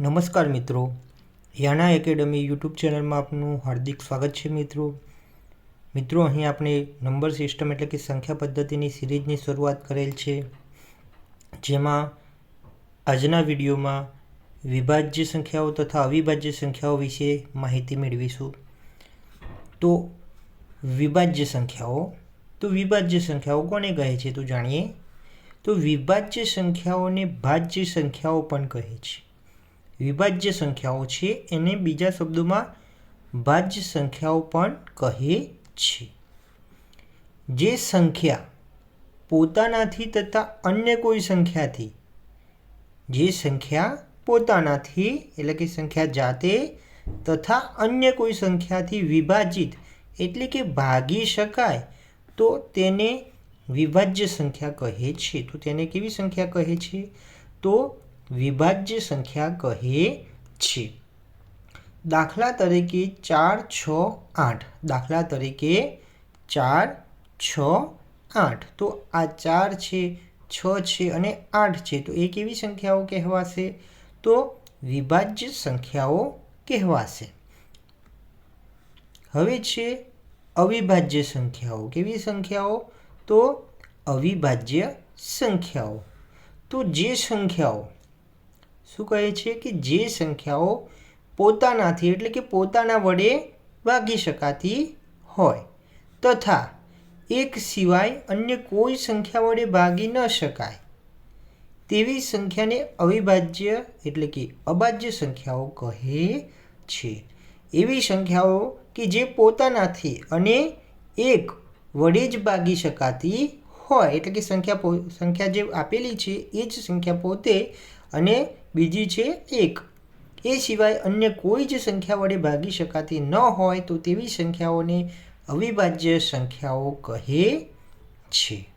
નમસ્કાર મિત્રો. યાના academy YouTube ચેનલમાં આપનું હાર્દિક સ્વાગત છે મિત્રો. મિત્રો, અહીં આપણે નંબર સિસ્ટમ એટલે કે સંખ્યા પદ્ધતિની સિરીઝની શરૂઆત કરેલ છે. જેમાં આજના વિડીયોમાં વિભાજ્ય સંખ્યાઓ તથા અવિભાજ્ય સંખ્યાઓ વિશે માહિતી મેળવીશું. તો વિભાજ્ય સંખ્યાઓ, તો વિભાજ્ય સંખ્યાઓ કોને કહે છે તો જાણીએ? તો વિભાજ્ય સંખ્યાઓને ભાજ્ય સંખ્યાઓ પણ કહે છે. વિભાજ્ય સંખ્યાઓ છે, એને બીજા શબ્દોમાં ભાજ્ય સંખ્યાઓ પણ કહે છે. જે સંખ્યા પોતાનાથી તથા અન્ય કોઈ સંખ્યાથી, જે સંખ્યા પોતાનાથી, એટલે કે સંખ્યા જાતે તથા અન્ય કોઈ સંખ્યાથી વિભાજિત, એટલે કે ભાગી શકાય, તો તેને વિભાજ્ય સંખ્યા કહે છે. તો તેને કેવી સંખ્યા કહે છે? તો વિભાજ્ય સંખ્યા કહે છે દાખલા તરીકે ચાર, છ, આઠ. દાખલા તરીકે ચાર, છ, આઠ. તો આ ચાર છે, છ છે અને આઠ છે. તો એ કેવી સંખ્યાઓ કહેવાશે? તો વિભાજ્ય સંખ્યાઓ કહેવાશે. હવે છે અવિભાજ્ય સંખ્યાઓ. કેવી સંખ્યાઓ? તો અવિભાજ્ય સંખ્યાઓ. તો જે સંખ્યાઓ શું કહે છે કે જે સંખ્યાઓ પોતાનાથી, એટલે કે પોતાના વડે ભાગી શકાતી હોય, તથા એક સિવાય અન્ય કોઈ સંખ્યા વડે ભાગી ન શકાય. તેવી સંખ્યાને અવિભાજ્ય, એટલે કે અભાજ્ય સંખ્યાઓ કહે છે. એવી સંખ્યાઓ કે જે પોતાનાથી અને એક વડે જ ભાગી શકાતી હોય, એટલે કે સંખ્યા સંખ્યા જે આપેલી છે, એ જ સંખ્યા પોતે અને બીજી છે એક. એ સિવાય અન્ય કોઈ જ સંખ્યા વડે ભાગી શકાતી ન હોય તો તેવી સંખ્યાઓને અવિભાજ્ય સંખ્યાઓ કહે છે.